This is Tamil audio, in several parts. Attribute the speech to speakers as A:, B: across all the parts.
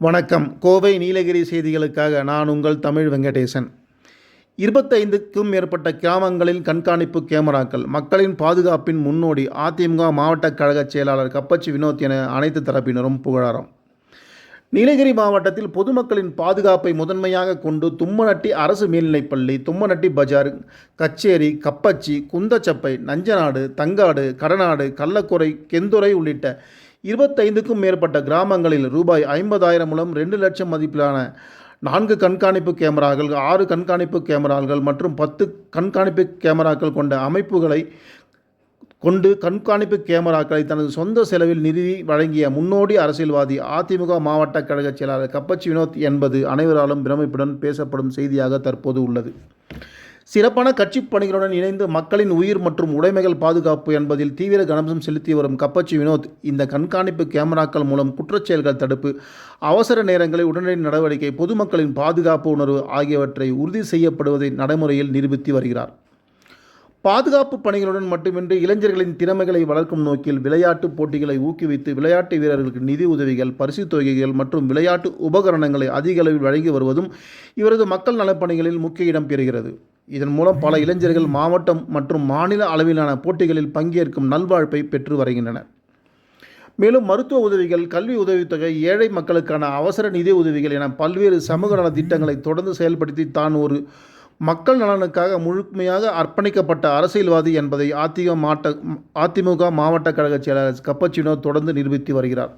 A: வணக்கம். கோவை நீலகிரி செய்திகளுக்காக நான் உங்கள் தமிழ் வெங்கடேசன். இருபத்தைந்துக்கும் மேற்பட்ட கிராமங்களில் கண்காணிப்பு கேமராக்கள் மக்களின் பாதுகாப்பின் முன்னோடி அதிமுக மாவட்ட கழக செயலாளர் கப்பச்சி வினோத் என அனைத்து தரப்பினரும் புகழாரம். நீலகிரி மாவட்டத்தில் பொதுமக்களின் பாதுகாப்பை முதன்மையாக கொண்டு தும்மநட்டி அரசு மேல்நிலைப்பள்ளி தும்மநட்டி பஜார் கச்சேரி கப்பச்சி குந்தச்சப்பை நஞ்சநாடு தங்காடு கடநாடு கள்ளக்குறை கெந்துரை உள்ளிட்ட இருபத்தைந்துக்கும் மேற்பட்ட கிராமங்களில் ரூபாய் ஐம்பதாயிரம் மூலம் ரெண்டு லட்சம் மதிப்பிலான நான்கு கண்காணிப்பு கேமராக்கள் ஆறு கண்காணிப்பு கேமராக்கள் மற்றும் பத்து கண்காணிப்பு கேமராக்கள் கொண்ட அமைப்புகளை கொண்டு கண்காணிப்பு கேமராக்களை தனது சொந்த செலவில் நிதி வழங்கிய முன்னோடி அரசியல்வாதி அதிமுக மாவட்ட கழக செயலாளர் கப்பச்சி வினோத் என்பது அனைவராலும் பிரமிப்புடன் பேசப்படும் செய்தியாக தற்போது உள்ளது. சிறப்பான கட்சி பணிகளுடன் இணைந்து மக்களின் உயிர் மற்றும் உடைமைகள் பாதுகாப்பு என்பதில் தீவிர கவனம் செலுத்தி வரும் கப்பச்சி வினோத் இந்த கண்காணிப்பு கேமராக்கள் மூலம் குற்றச்செயல்கள் தடுப்பு அவசர நேரங்களில் உடனடி நடவடிக்கை பொதுமக்களின் பாதுகாப்பு உணர்வு ஆகியவற்றை உறுதி செய்யப்படுவதை நடைமுறையில் நிரூபித்து வருகிறார். பாதுகாப்பு பணிகளுடன் மட்டுமின்றி இளைஞர்களின் திறமைகளை வளர்க்கும் நோக்கில் விளையாட்டு போட்டிகளை ஊக்குவித்து விளையாட்டு வீரர்களுக்கு நிதி உதவிகள் பரிசு தொகைகள் மற்றும் விளையாட்டு உபகரணங்களை அதிக அளவில் வழங்கி வருவதும் இவரது மக்கள் நலப்பணிகளில் முக்கிய இடம் பெறுகிறது. இதன் மூலம் பல இளைஞர்கள் மாவட்டம் மற்றும் மாநில அளவிலான போட்டிகளில் பங்கேற்கும் நல்வாழ்ப்பை பெற்று வருகின்றனர். மேலும் மருத்துவ உதவிகள் கல்வி உதவித்தொகை ஏழை மக்களுக்கான அவசர நிதி உதவிகள் என பல்வேறு சமூக நல திட்டங்களை தொடர்ந்து செயல்படுத்தி தான் ஒரு மக்கள் நலனுக்காக முழுமையாக அர்ப்பணிக்கப்பட்ட அரசியல்வாதி என்பதை அதிமுக மாவட்ட அதிமுக மாவட்ட கழக செயலாளர் கப்பச்சினோ தொடர்ந்து நிரூபித்து வருகிறார்.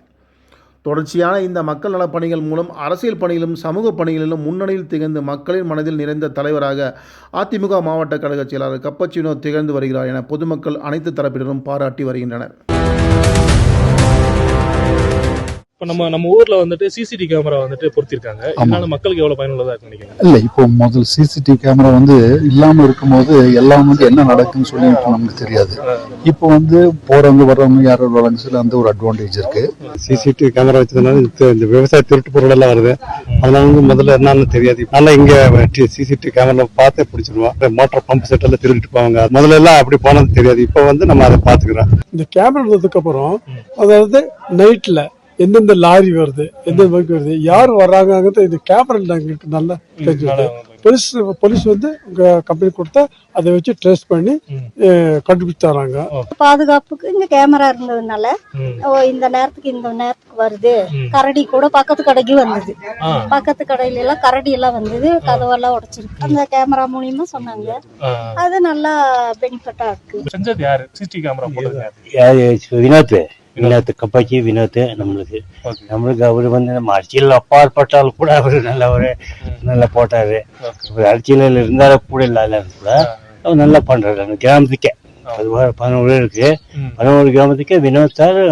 A: தொடர்ச்சியான இந்த மக்கள் நலப் பணிகள் மூலம் அரசியல் பணியிலும் சமூக பணிகளிலும் முன்னணியில் திகழ்ந்து மக்களின் மனதில் நிறைந்த தலைவராக அதிமுக மாவட்ட கழக செயலாளர் கப்பச்சினோ திகழ்ந்து வருகிறார் என பொதுமக்கள் அனைத்து தரப்பினரும் பாராட்டி வருகின்றனர்.
B: இப்ப நம்ம நம்ம ஊர்ல வந்துட்டு சிசிடிவி கேமரா வந்துட்டு பொருத்திருக்காங்க. இதனால மக்களுக்கு எவ்வளவு பயனுள்ளதா இருக்கு நினைக்கிறீங்க?
C: இல்ல இப்போ முதல் சிசிடிவி கேமரா வந்து இல்லாம இருக்கும்போது எல்லாம் வந்து என்ன நடக்குன்னு சொல்லிட்டு நமக்கு தெரியாது. இப்போ வந்து போறவங்க வர்றவங்க யாரோ வராங்க சொல்லி அந்த ஒரு அட்வான்டேஜ் இருக்கு.
D: சிசிடிவி கேமரா வச்சதுனால இந்த- இந்த விவசாய திருட்டு பொருள் எல்லாம் வருது. அதனால வந்து முதல்ல என்னன்னு தெரியாது. அதனால இங்க சிசிடிவி கேமரா பார்த்து பிடிச்சிருவோம் மோட்டார் பம்ப் செட் எல்லாம் திருடிட்டு போவாங்க. முதல்ல எல்லாம் அப்படி போனது தெரியாது. இப்போ வந்து நம்ம அதை பாத்துக்கிறோம்
E: இந்த கேமரா வந்ததுக்கு அப்புறம் அதாவது நைட்ல எந்தெந்த லாரி வருது எந்தெந்த பைக் வருது யார் வர்றாங்கிறது இந்த கேமரா எங்களுக்கு நல்லா தெரிஞ்சுது. போலீஸ் போலீஸ் வந்து உங்க கம்பெனி கொடுத்தா அதை வச்சு ட்ரேஸ் பண்ணி கண்டுபிடிச்சு தராங்க.
F: பாதுகாப்புக்கு இங்க கேமரா இருந்ததுனால இந்த நேரத்துக்கு இந்த நேரத்துக்கு வருது. கரடி கூட பக்கத்து கடைக்கு வந்தது. பக்கத்து கடையில எல்லாம் கரடி எல்லாம் வந்தது கதவெல்லாம் உடைச்சிருக்கு. அந்த கேமரா மூலியமா சொன்னாங்க. அது நல்லா பெனிஃபிட்டா இருக்கு.
B: செஞ்சது யாரு? சிசிடிவி கேமரா போட்டது யாரு?
G: யாரு? வினோத். வினோத் கப்பாச்சி வினோத் நம்மளுக்கு. நம்மளுக்கு அவர் வந்து நம்ம அரசியல் அப்பாற்பட்டால் கூட அவர் நல்ல ஒரு நல்லா போட்டாரு. அரசியலில் இருந்தாலும் கூட இல்லாத கூட அவர் நல்லா பண்றாரு. அந்த கிராமத்துக்கே. அது பதினோரு இருக்கு. பதினோரு கிராமத்துக்கே வினோத் சார்